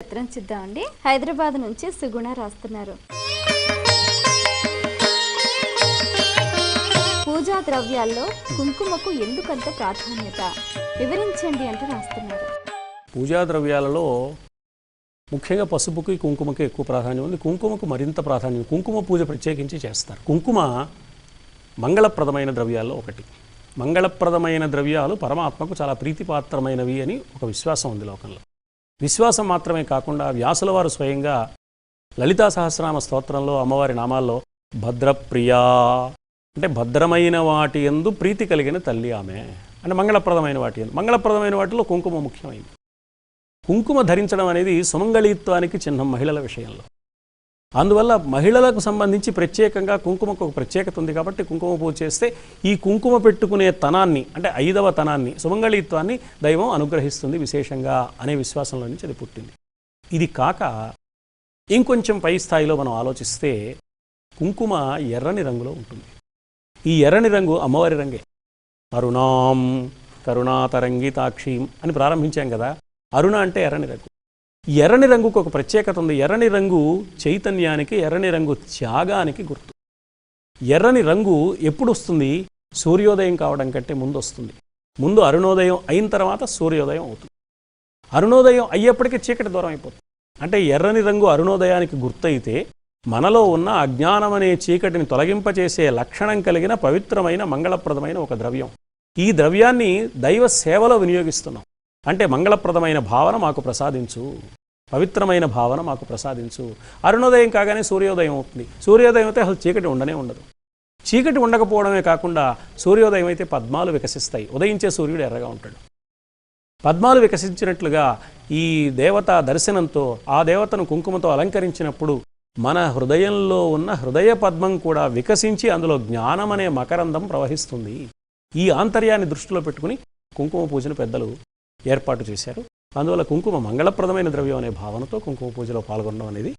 చిత్రం చూద్దామండి. హైదరాబాద్ నుంచి సుగుణ రాస్తున్నారు. పూజా ద్రవ్యాల్లో కుంకుమకు ఎందుకంత ప్రాధాన్యత? వివరించండి అంటూ రాస్తున్నారు. పూజా ద్రవ్యాలలో ముఖ్యంగా పసుపుకి కుంకుమకి ఎక్కువ ప్రాధాన్యం. ఉంది కుంకుమకు మరింత ప్రాధాన్యం. కుంకుమ పూజ ప్రత్యేకించి చేస్తారు. కుంకుమ మంగళప్రదమైన ద్రవ్యాల్లో ఒకటి. మంగళప్రదమైన ద్రవ్యాలు పరమాత్మకు చాలా ప్రీతిపాత్రమైనవి అని ఒక విశ్వాసం ఉంది లోకంలో. విశ్వాసం మాత్రమే కాకుండా వ్యాసుల వారు స్వయంగా లలితా సహస్రనామ స్తోత్రంలో అమ్మవారి నామాల్లో భద్రప్రియా అంటే భద్రమైన వాటి ఎందు ప్రీతి కలిగిన తల్లి ఆమె. అంటే మంగళప్రదమైన వాటి ఎందు. మంగళప్రదమైన వాటిలో కుంకుమ ముఖ్యమైనది. కుంకుమ ధరించడం అనేది సుమంగళీత్వానికి చిహ్నం మహిళల విషయంలో. అందువల్ల మహిళలకు సంబంధించి ప్రత్యేకంగా కుంకుమకు ఒక ప్రత్యేకత ఉంది కాబట్టి కుంకుమ పూజ చేస్తే ఈ కుంకుమ పెట్టుకునే తనాన్ని అంటే ఐదవ తనాన్ని సుమంగళిత్వాన్ని దైవం అనుగ్రహిస్తుంది విశేషంగా అనే విశ్వాసంలో నుంచి అది పుట్టింది. ఇది కాక ఇంకొంచెం పై స్థాయిలో మనం ఆలోచిస్తే కుంకుమ ఎర్రని రంగులో ఉంటుంది. ఈ ఎర్రని రంగు అమ్మవారి రంగే. అరుణాం కరుణాతరంగితాక్షీం అని ప్రారంభించాం కదా అరుణ అంటే ఎర్రని రంగు. ఎర్రని రంగుకు ఒక ప్రత్యేకత ఉంది. ఎర్రని రంగు చైతన్యానికి ఎర్రని రంగు త్యాగానికి గుర్తు. ఎర్రని రంగు ఎప్పుడు వస్తుంది? సూర్యోదయం కావడం కంటే ముందు వస్తుంది. ముందు అరుణోదయం అయిన తర్వాత సూర్యోదయం అవుతుంది. అరుణోదయం అయ్యేప్పటికీ చీకటి దూరం అయిపోతుంది. అంటే ఎర్రని రంగు అరుణోదయానికి గుర్తయితే మనలో ఉన్న అజ్ఞానం అనే చీకటిని తొలగింపచేసే లక్షణం కలిగిన పవిత్రమైన మంగళప్రదమైన ఒక ద్రవ్యం. ఈ ద్రవ్యాన్ని దైవ సేవలో వినియోగిస్తున్నాం. అంటే మంగళప్రదమైన భావన మాకు ప్రసాదించు. పవిత్రమైన భావన మాకు ప్రసాదించు. అరుణోదయం కాగానే సూర్యోదయం అవుతుంది. సూర్యోదయం అయితే అసలు చీకటి ఉండనే ఉండదు. చీకటి ఉండకపోవడమే కాకుండా సూర్యోదయం అయితే పద్మాలు వికసిస్తాయి. ఉదయించే సూర్యుడు ఎర్రగా ఉంటాడు. పద్మాలు వికసించినట్లుగా ఈ దేవత దర్శనంతో ఆ దేవతను కుంకుమతో అలంకరించినప్పుడు మన హృదయంలో ఉన్న హృదయ పద్మం కూడా వికసించి అందులో జ్ఞానం అనే మకరందం ప్రవహిస్తుంది. ఈ ఆంతర్యాన్ని దృష్టిలో పెట్టుకుని కుంకుమ పూజను పెద్దలు ఏర్పాటు చేశారు. అందువల్ల కుంకుమ మంగళప్రదమైన ద్రవ్యం అనే భావనతో కుంకుమ పూజలో పాల్గొనడం అనేది